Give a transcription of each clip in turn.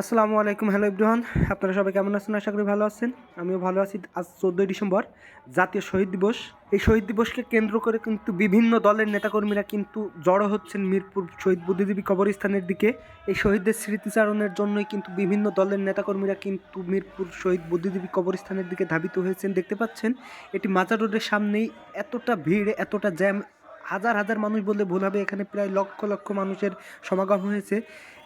আসসালামু আলাইকুম, হ্যালো ইব্রাহান আপনারা সবাই কেমন আছেন? আশা করি ভালো আছেন। আমিও ভালো আছি। আজ চোদ্দোই ডিসেম্বর, জাতীয় শহীদ দিবস। এই শহীদ দিবসকে কেন্দ্র করে কিন্তু বিভিন্ন দলের নেতাকর্মীরা কিন্তু জড়ো হচ্ছেন মিরপুর শহীদ বুদ্ধিজীবী কবরস্থানের দিকে। এই শহীদদের স্মৃতিচারণের জন্যই কিন্তু বিভিন্ন দলের নেতাকর্মীরা কিন্তু মিরপুর শহীদ বুদ্ধিজীবী কবরস্থানের দিকে ধাবিত হয়েছেন। দেখতে পাচ্ছেন, এটি মাজার রোডের সামনেই এতটা ভিড়, এতটা জ্যাম হাজার হাজার মানুষ বললে ভুল হবে। এখানে প্রায় লক্ষ লক্ষ মানুষের সমাগম হয়েছে।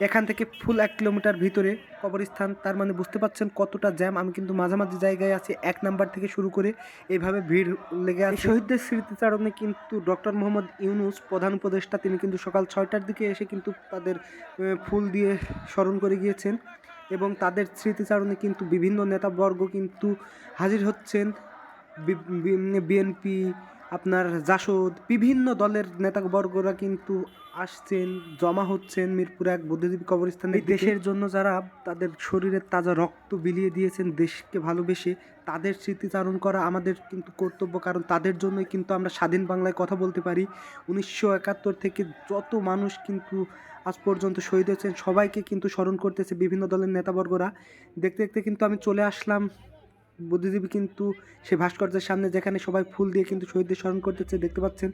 এখান থেকে ফুল এক কিলোমিটার ভিতরে কবরস্থান। তার মানে বুঝতে পারছেন কতটা জ্যাম। আমি কিন্তু মাঝামাঝি জায়গায় আছি। এক নাম্বার থেকে শুরু করে এইভাবে ভিড় লেগে আছে। শহীদদের স্মৃতিচারণে কিন্তু ডক্টর মোহাম্মদ ইউনুস প্রধান উপদেষ্টা, তিনি কিন্তু সকাল ছয়টার দিকে এসে কিন্তু তাদের ফুল দিয়ে স্মরণ করে গিয়েছেন এবং তাদের স্মৃতিচারণে কিন্তু বিভিন্ন নেতাবর্গ কিন্তু হাজির হচ্ছেন। বিএনপি আপনার জাসদ বিভিন্ন দলের নেতাবর্গরা কিন্তু আসছেন জমা হচ্ছেন মিরপুর এক বুদ্ধিজীবী কবরস্থানে দেশের জন্য যারা তাদের শরীরের তাজা রক্ত বিলিয়ে দিয়েছেন দেশকে ভালোবেসে তাদের স্মৃতিচারণ করা আমাদের কিন্তু কর্তব্য কারণ তাদের জন্যই কিন্তু আমরা স্বাধীন বাংলায় কথা বলতে পারি। উনিশশো একাত্তর থেকে যত মানুষ কিন্তু আজ পর্যন্ত শহীদ হয়েছেন সবাইকে কিন্তু স্মরণ করতেছে বিভিন্ন দলের নেতাবর্গরা। দেখতে দেখতে কিন্তু আমি চলে আসলাম বুদ্ধিজীবী কিন্তু সে ভাস্কর্যের সামনে যেখানে সবাই ফুল দিয়ে কিন্তু শহীদদের স্মরণ করতেছে, দেখতে পাচ্ছেন।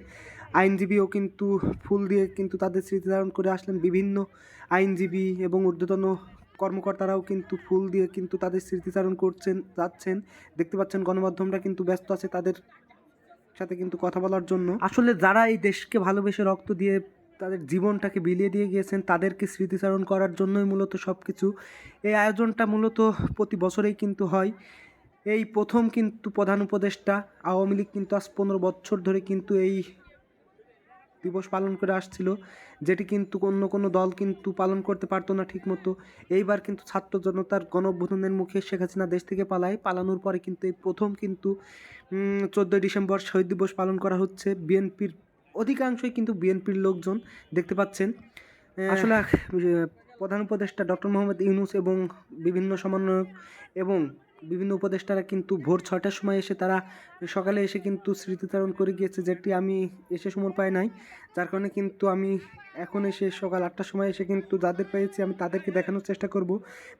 আইনজীবীও কিন্তু ফুল দিয়ে কিন্তু তাদের স্মৃতিধারণ করে আসলেন। বিভিন্ন আইনজীবী এবং ঊর্ধ্বতন কর্মকর্তারাও কিন্তু ফুল দিয়ে কিন্তু তাদের স্মৃতিচারণ করছেন, যাচ্ছেন। দেখতে পাচ্ছেন, গণমাধ্যমরা কিন্তু ব্যস্ত আছে তাদের সাথে কিন্তু কথা বলার জন্য। আসলে যারা এই দেশকে ভালোবেসে রক্ত দিয়ে তাদের জীবনটাকে বিলিয়ে দিয়ে গিয়েছেন, তাদেরকে স্মৃতিচারণ করার জন্যই মূলত সব কিছু এই আয়োজনটা মূলত প্রতি বছরেই কিন্তু হয়। এই প্রথম কিন্তু প্রধান উপদেষ্টা আওয়ামী লীগ কিন্তু আজ পনেরো বছর ধরে কিন্তু এই দিবস পালন করে আসছিল যেটি কিন্তু অন্য কোনো দল কিন্তু পালন করতে পারতো না ঠিকমতো। এইবার কিন্তু ছাত্র জনতার গণ মুখে শেখ হাসিনা দেশ থেকে পালায় পালানোর পরে কিন্তু এই প্রথম কিন্তু চোদ্দোই ডিসেম্বর শহীদ দিবস পালন করা হচ্ছে। বিএনপির অধিকাংশই কিন্তু বিএনপির লোকজন দেখতে পাচ্ছেন। আসলে প্রধান উপদেষ্টা ডক্টর মোহাম্মদ ইউনুস এবং বিভিন্ন সমন্বয়ক এবং বিভিন্ন উপদেষ্টারা কিন্তু ভোর ছটার সময় এসে তারা সকালে এসে কিন্তু স্মৃতিচারণ করে গিয়েছে, যেটি আমি এসে সময় পাই নাই। যার কারণে কিন্তু আমি এখন এসে সকাল আটটার সময় এসে কিন্তু যাদের পেয়েছি আমি তাদেরকে দেখানোর চেষ্টা করব।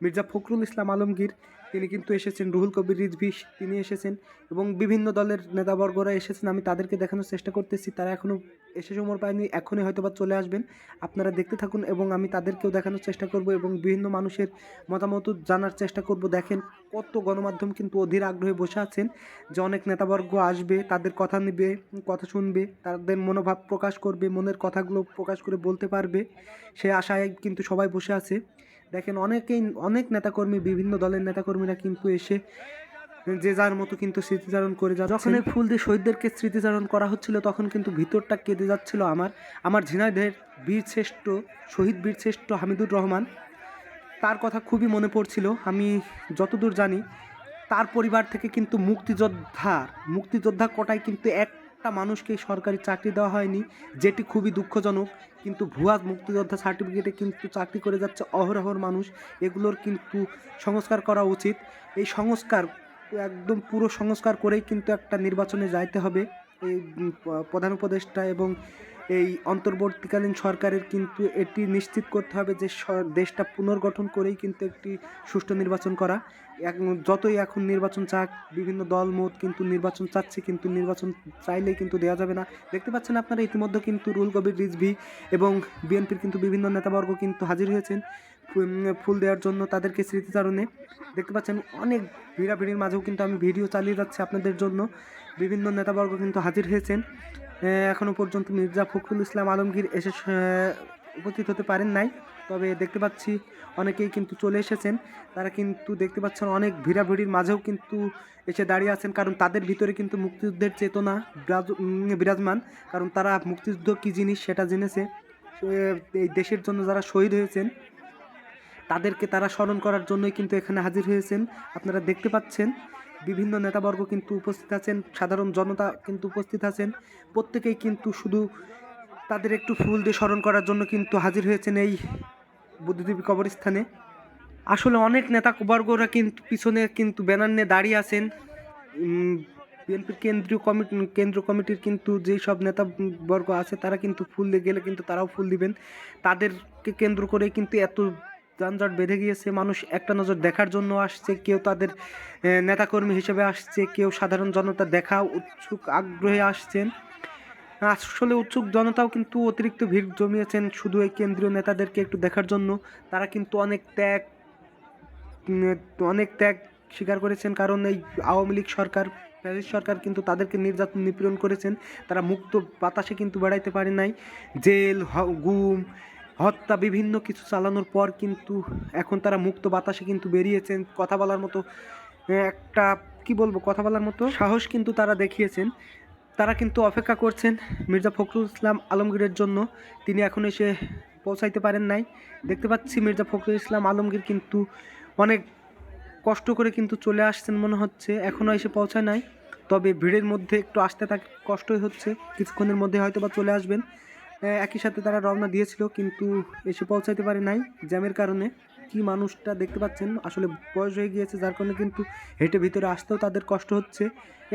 মির্জা ফখরুল ইসলাম আলমগীর তিনি কিন্তু এসেছেন, রুহুল কবির, রিজভি তিনি এসেছেন এবং বিভিন্ন দলের নেতাবর্গরা এসেছেন। আমি তাদেরকে দেখানোর চেষ্টা করতেছি, তারা এখনও এসে সময় পায়নি, এখনই হয়তো বা চলে আসবেন। আপনারা দেখতে থাকুন এবং আমি তাদেরকেও দেখানোর চেষ্টা করব এবং বিভিন্ন মানুষের মতামত জানার চেষ্টা করব। দেখেন কত গণমাধ্যম কিন্তু অধীর আগ্রহে বসে আছেন যে অনেক নেতাবর্গ আসবে, তাদের কথা নেবে, কথা শুনবে, তাদের মনোভাব প্রকাশ করবে, মনের কথাগুলো প্রকাশ করে বলতে পারবে। সে আশায় কিন্তু সবাই বসে আছে। দেখেন অনেকেই, অনেক নেতাকর্মী, বিভিন্ন দলের নেতাকর্মীরা কিন্তু এসে যে যার মতো কিন্তু স্মৃতিচারণ করে যাচ্ছে যখন এই ফুল দিয়ে শহীদদেরকে স্মৃতিচারণ করা হচ্ছিল, তখন কিন্তু ভিতরটা কেঁদে যাচ্ছিল আমার। আমার ঝিনাইদের বীর শ্রেষ্ঠ, শহীদ বীর শ্রেষ্ঠ হামিদুর রহমান। তার কথা খুবই মনে পড়ছিল। আমি যতদূর জানি, তার পরিবার থেকে কিন্তু মুক্তিযোদ্ধার মুক্তিযোদ্ধা কোটায় কিন্তু একটা মানুষকে সরকারি চাকরি দেওয়া হয়নি, যেটি খুবই দুঃখজনক। কিন্তু ভুয়া মুক্তিযোদ্ধা সার্টিফিকেটে কিন্তু চাকরি করে যাচ্ছে অহরহর মানুষ। এগুলোর কিন্তু সংস্কার করা উচিত। এই সংস্কার একদম পুরো সংস্কার করেই কিন্তু একটা নির্বাচনে যাইতে হবে। এই প্রধান উপদেষ্টা এবং এই অন্তর্বর্তীকালীন সরকারের কিন্তু এটি নিশ্চিত করতে হবে যে দেশটা পুনর্গঠন করেই কিন্তু একটি সুষ্ঠু নির্বাচন করা। যতই এখন নির্বাচন চাক, বিভিন্ন দল মত কিন্তু নির্বাচন চাচ্ছে, কিন্তু নির্বাচন চাইলেই কিন্তু দেওয়া যাবে না। দেখতে পাচ্ছেন আপনারা, ইতিমধ্যে কিন্তু রুল কবির রিজভি এবং বিএনপির কিন্তু বিভিন্ন নেতাবর্গ কিন্তু হাজির হয়েছেন ফুল দেওয়ার জন্য তাদেরকে স্মৃতিচারণে। দেখতে পাচ্ছেন, অনেক ভিড়াভিড়ির মাঝেও কিন্তু আমি ভিডিও চালিয়ে যাচ্ছি আপনাদের জন্য। বিভিন্ন নেতাবর্গ কিন্তু হাজির হয়েছেন। এ, এখনও পর্যন্ত মির্জা ফখরুল ইসলাম আলমগীর এসে উপস্থিত হতে পারেন নাই। তবে দেখতে পাচ্ছি অনেকেই কিন্তু চলে এসেছেন। তারা কিন্তু দেখতে পাচ্ছেন অনেক ভিড়াভিড়ির মাঝেও কিন্তু এসে দাঁড়িয়ে আছেন। কারণ তাদের ভিতরে কিন্তু মুক্তিযুদ্ধের চেতনা বিরাজ- বিরাজমান। কারণ তারা মুক্তিযুদ্ধ কী জিনিস সেটা জেনেছে। এই দেশের জন্য যারা শহীদ হয়েছেন তাদেরকে তারা স্মরণ করার জন্যই কিন্তু এখানে হাজির হয়েছেন। আপনারা দেখতে পাচ্ছেন বিভিন্ন নেতাবর্গ কিন্তু উপস্থিত আছেন, সাধারণ জনতা কিন্তু উপস্থিত আছেন। প্রত্যেকেই কিন্তু শুধু তাদের একটু ফুল দিয়ে স্মরণ করার জন্য কিন্তু হাজির হয়েছেন এই বুদ্ধিজীবী কবরস্থানে। আসলে অনেক নেতা নেতাবর্গরা কিন্তু পিছনে কিন্তু ব্যানার নিয়ে দাঁড়িয়ে আছেন। বিএনপির কেন্দ্রীয় কমিটি কেন্দ্র কমিটির কিন্তু যেই সব নেতাবর্গ আছে, তারা কিন্তু ফুল দিয়ে গেলে কিন্তু তারাও ফুল দিবেন। তাদেরকে কেন্দ্র করে কিন্তু এত যানজট বেঁধে গিয়েছে, মানুষ একটা নজর দেখার জন্য আসছে, কেউ তাদের নেতাকর্মী হিসেবে আসছে, কেউ সাধারণ জনতা দেখা উৎসুক আগ্রহে আসছেন। আসলে উৎসুক জনতাও কিন্তু অতিরিক্ত ভিড় জমিয়েছেন শুধু এই কেন্দ্রীয় নেতাদেরকে একটু দেখার জন্য। তারা কিন্তু অনেক ত্যাগ অনেক ত্যাগ স্বীকার করেছেন, কারণ এই আওয়ামী লীগ সরকার, ফ্যাসিস্ট সরকার কিন্তু তাদেরকে নির্যাতন, নিপীড়ন করেছেন। তারা মুক্ত বাতাসে কিন্তু বেড়াইতে পারে নাই। জেল গুম হত্যা বিভিন্ন কিছু চালানোর পর কিন্তু এখন তারা মুক্ত বাতাসে কিন্তু বেরিয়েছেন। কথা বলার মতো একটা, কি বলব, কথা বলার মতো সাহস কিন্তু তারা দেখিয়েছেন। তারা কিন্তু অপেক্ষা করছেন মির্জা ফখরুল ইসলাম আলমগীরের জন্য। তিনি এখন এসে পৌঁছাইতে পারেন নাই। দেখতে পাচ্ছি মির্জা ফখরুল ইসলাম আলমগীর কিন্তু অনেক কষ্ট করে কিন্তু চলে আসছেন মনে হচ্ছে। এখনও এসে পৌঁছায় নাই। তবে ভিড়ের মধ্যে একটু আসতে তাকে কষ্টই হচ্ছে। কিছুক্ষণের মধ্যে হয়তো বা চলে আসবেন। একই সাথে তারা রওনা দিয়েছিল, কিন্তু এসে পৌঁছাইতে পারে নাই জ্যামের কারণে। কি মানুষটা দেখতে পাচ্ছেন? আসলে বয়স হয়ে গিয়েছে, যার কারণে কিন্তু হেঁটে ভিতরে আসতেও তাদের কষ্ট হচ্ছে।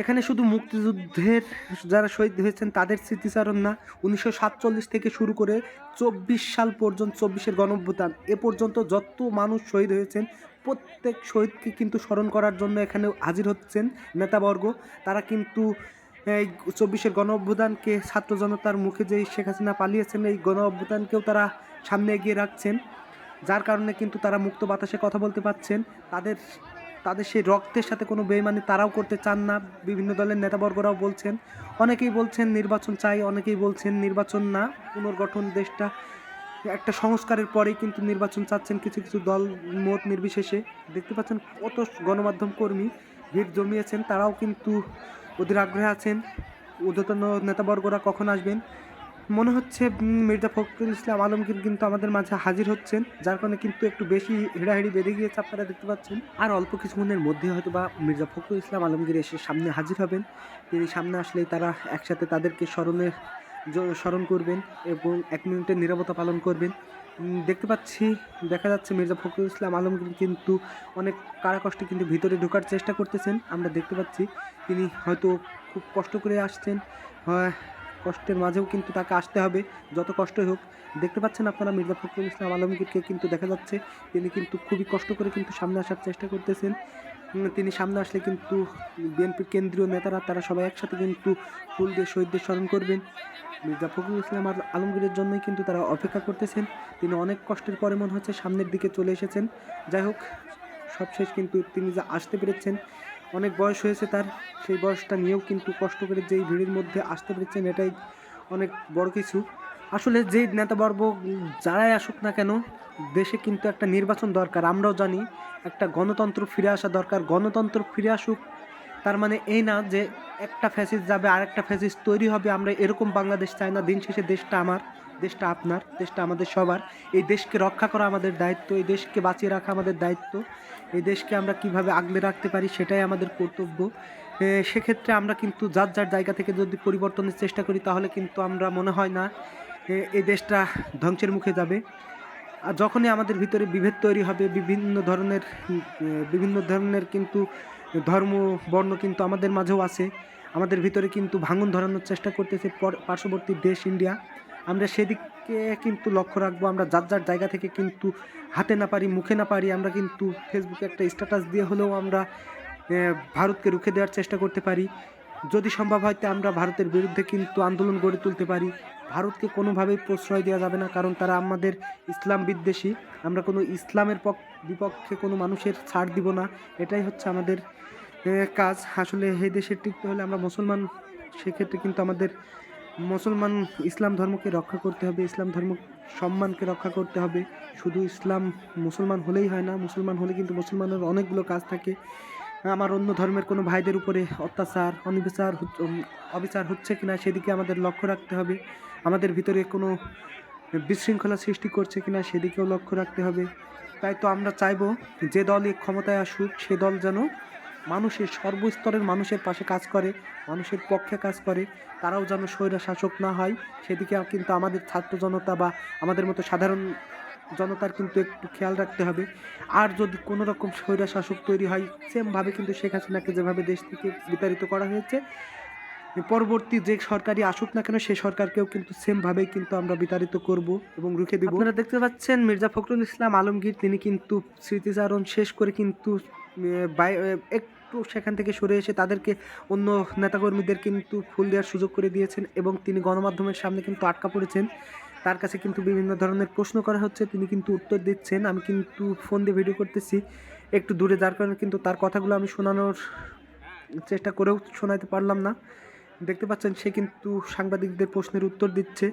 এখানে শুধু মুক্তিযুদ্ধের যারা শহীদ হয়েছেন, তাদের স্মৃতিচারণ না, উনিশশো সাতচল্লিশ থেকে শুরু করে চব্বিশ সাল পর্যন্ত চব্বিশের গণঅভ্যুত্থান। এ পর্যন্ত যত মানুষ শহীদ হয়েছেন, প্রত্যেক শহীদকে কিন্তু স্মরণ করার জন্য এখানে হাজির হচ্ছেন নেতাবর্গ। তারা কিন্তু এই চব্বিশের গণ অভ্যুত্থানকে ছাত্র জনতার মুখে যেই শেখ হাসিনা পালিয়েছেন, এই গণ অভ্যুত্থানকেও তারা সামনে এগিয়ে রাখছেন। যার কারণে কিন্তু তারা মুক্ত বাতাসে কথা বলতে পারছেন। তাদের তাদের সেই রক্তের সাথে কোনো বেইমানি তারাও করতে চান না, বিভিন্ন দলের নেতাবর্গরাও বলছেন। অনেকেই বলছেন নির্বাচন চাই, অনেকেই বলছেন নির্বাচন না, পুনর্গঠন দেশটা একটা সংস্কারের পরেই কিন্তু নির্বাচন চাচ্ছেন কিছু কিছু দল মত নির্বিশেষে। দেখতে পাচ্ছেন কত গণমাধ্যম কর্মী ভিড় জমিয়েছেন, তারাও কিন্তু ওদের আগ্রহে আছেন। ঊর্ধ্বতন নেতাবর্গরা কখন আসবেন? মনে হচ্ছে মির্জা ফখরুল ইসলাম আলমগীর কিন্তু আমাদের মাঝে হাজির হচ্ছেন, যার কারণে কিন্তু একটু বেশি হেড়াহেড়ি বেড়ে গিয়েছে আপনারা দেখতে পাচ্ছেন। আর অল্প কিছুক্ষণের মধ্যে হয়তো বা মির্জা ফখরুল ইসলাম আলমগীর এসে সামনে হাজির হবেন। তিনি সামনে আসলেই তারা একসাথে তাদেরকে স্মরণের স্মরণ করবেন এবং এক মিনিটের নিরাপত্তা পালন করবেন। দেখতে পাচ্ছি, দেখা যাচ্ছে মির্জা ফখরুল ইসলাম আলমগীর কিন্তু অনেক কারা কষ্টে কিন্তু ভিতরে ঢোকার চেষ্টা করতেছেন। আমরা দেখতে পাচ্ছি, তিনি হয়তো খুব কষ্ট করে আসছেন। হয়, কষ্টের মাঝেও কিন্তু তাকে আসতে হবে, যত কষ্টই হোক। দেখতে পাচ্ছেন আপনারা, মির্জা ফখরুল ইসলাম আলমগীরকে কিন্তু দেখা যাচ্ছে, তিনি কিন্তু খুবই কষ্ট করে কিন্তু সামনে আসার চেষ্টা করতেছেন। তিনি সামনে আসলে কিন্তু বিএনপির কেন্দ্রীয় নেতারা, তারা সবাই একসাথে কিন্তু ফুল দিয়ে শহীদদের স্মরণ করবেন। মির্জা ফখরুল ইসলাম আর আলমগীরের জন্যই কিন্তু তারা অপেক্ষা করতেছেন। তিনি অনেক কষ্টের পরে মনে হচ্ছে সামনের দিকে চলে এসেছেন। যাই হোক, সবশেষ কিন্তু তিনি যা আসতে পেরেছেন, অনেক বয়স হয়েছে তার, সেই বয়সটা নিয়েও কিন্তু কষ্ট করে যেই ভিড়ের মধ্যে আসতে পেরেছেন, এটাই অনেক বড় কিছু। আসলে যেই নেতাবর্গ যারাই আসুক না কেন, দেশে কিন্তু একটা নির্বাচন দরকার। আমরাও জানি একটা গণতন্ত্র ফিরে আসা দরকার। গণতন্ত্র ফিরে আসুক, তার মানে এই না যে একটা ফ্যাসিস যাবে আর একটা ফ্যাসিস তৈরি হবে। আমরা এরকম বাংলাদেশ চাই না। দিন শেষে দেশটা আমার, দেশটা আপনার, দেশটা আমাদের সবার। এই দেশকে রক্ষা করা আমাদের দায়িত্ব, এই দেশকে বাঁচিয়ে রাখা আমাদের দায়িত্ব। এই দেশকে আমরা কীভাবে আগলে রাখতে পারি সেটাই আমাদের কর্তব্য। সেক্ষেত্রে আমরা কিন্তু যার যার জায়গা থেকে যদি পরিবর্তনের চেষ্টা করি, তাহলে কিন্তু আমরা মনে হয় না এই দেশটা ধ্বংসের মুখে যাবে। আর যখনই আমাদের ভিতরে বিভেদ তৈরি হবে, বিভিন্ন ধরনের বিভিন্ন ধরনের কিন্তু ধর্ম, বর্ণ কিন্তু আমাদের মাঝেও আছে। আমাদের ভিতরে কিন্তু ভাঙন ধরানোর চেষ্টা করতেছে পর- পার্শ্ববর্তী দেশ ইন্ডিয়া। আমরা সেদিকে কিন্তু লক্ষ্য রাখব, আমরা যার যার জায়গা থেকে কিন্তু হাতে না পারি, মুখে না পারি, আমরা কিন্তু ফেসবুকে একটা স্ট্যাটাস দিয়ে হলেও আমরা ভারতকে রুখে দেওয়ার চেষ্টা করতে পারি। যদি সম্ভব হয় তো আমরা ভারতের বিরুদ্ধে কিন্তু আন্দোলন গড়ে তুলতে পারি। ভারতকে কোনোভাবেই প্রশ্রয় দেওয়া যাবে না, কারণ তারা আমাদের ইসলাম বিদ্বেষী। আমরা কোনো ইসলামের পক, বিপক্ষে কোনো মানুষের ছাড় দিব না। এটাই হচ্ছে আমাদের কাজ। আসলে এই দেশে টিকতে হলে আমরা মুসলমান, সেক্ষেত্রে কিন্তু আমাদের মুসলমান ইসলাম ধর্মকে রক্ষা করতে হবে, ইসলাম ধর্ম সম্মানকে রক্ষা করতে হবে। শুধু ইসলাম মুসলমান হলেই হয় না, মুসলমান হলে কিন্তু মুসলমানের অনেকগুলো কাজ থাকে। আমার অন্য ধর্মের কোনো ভাইদের উপরে অত্যাচার, অনিবিচার অবিচার হচ্ছে কিনা সেদিকে আমাদের লক্ষ্য রাখতে হবে। আমাদের ভিতরে কোনো বিশৃঙ্খলা সৃষ্টি করছে কিনা সেদিকেও লক্ষ্য রাখতে হবে। তাই তো আমরা চাইব যে দলই ক্ষমতায় আসুক, সে দল যেন মানুষের সর্বস্তরের মানুষের পাশে কাজ করে, মানুষের পক্ষে কাজ করে, তারাও যেন স্বৈরা শাসক না হয়, সেদিকে কিন্তু আমাদের ছাত্র জনতা বা আমাদের মতো সাধারণ জনতার কিন্তু একটু খেয়াল রাখতে হবে। আর যদি কোনো রকম স্বৈরা শাসক তৈরি হয় সেমভাবে কিন্তু শেখ হাসিনাকে যেভাবে দেশ থেকে বিতাড়িত করা হয়েছে, পরবর্তী যে সরকারি আসুক না কেন সেই সরকারকেও কিন্তু সেমভাবেই কিন্তু আমরা বিতাড়িত করব এবং রুখে দেব। আপনারা দেখতে পাচ্ছেন মির্জা ফখরুল ইসলাম আলমগীর, তিনি কিন্তু স্মৃতিচারণ শেষ করে কিন্তু একটু সেখান থেকে সরে এসে তাদেরকে অন্য নেতাকর্মীদের কিন্তু ফুল দেওয়ার সুযোগ করে দিয়েছেন এবং তিনি গণমাধ্যমের সামনে কিন্তু আটকা পড়েছেন। তার কাছে কিন্তু বিভিন্ন ধরনের প্রশ্ন করা হচ্ছে তিনি কিন্তু উত্তর দিচ্ছেন। আমি কিন্তু ফোন দিয়ে ভিডিও করতেছি একটু দূরে যার কারণে কিন্তু তার কথাগুলো আমি শোনানোর চেষ্টা করেও শোনাতে পারলাম না। দেখতে পাচ্ছেন সে কিন্তু সাংবাদিকদের প্রশ্নের উত্তর দিচ্ছে।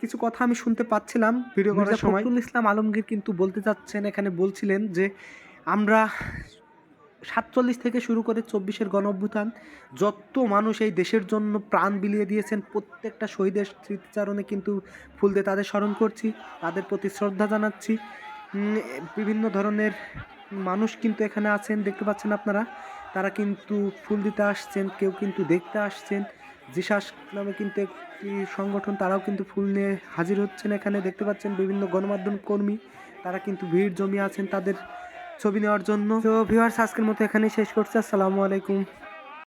কিছু কথা আমি শুনতে পাচ্ছিলাম ভিডিও করার সময়। ইসলাম আলমগীর কিন্তু বলতে চাচ্ছেন এখানে বলছিলেন যে আমরা সাতচল্লিশ থেকে শুরু করে চব্বিশের গণ যত মানুষ এই দেশের জন্য প্রাণ বিলিয়ে দিয়েছেন, প্রত্যেকটা শহীদের স্মৃতিচারণে কিন্তু ফুল দিয়ে তাদের স্মরণ করছি, তাদের প্রতি শ্রদ্ধা জানাচ্ছি। বিভিন্ন ধরনের মানুষ কিন্তু এখানে আছেন, দেখতে পাচ্ছেন আপনারা, তারা কিন্তু ফুল দিতে আসছেন, কেউ কিন্তু দেখতে আসছেন। জিসাস নামে কিন্তু একটি সংগঠন, তারাও কিন্তু ফুল নিয়ে হাজির হচ্ছেন এখানে, দেখতে পাচ্ছেন বিভিন্ন গণমাধ্যম কর্মী, তারা কিন্তু ভিড় জমিয়ে আছেন তাদের ছবি নেওয়ার জন্য। তো ভিউয়ার্স আজকের মতো এখানেই শেষ করছি। আসসালামু আলাইকুম।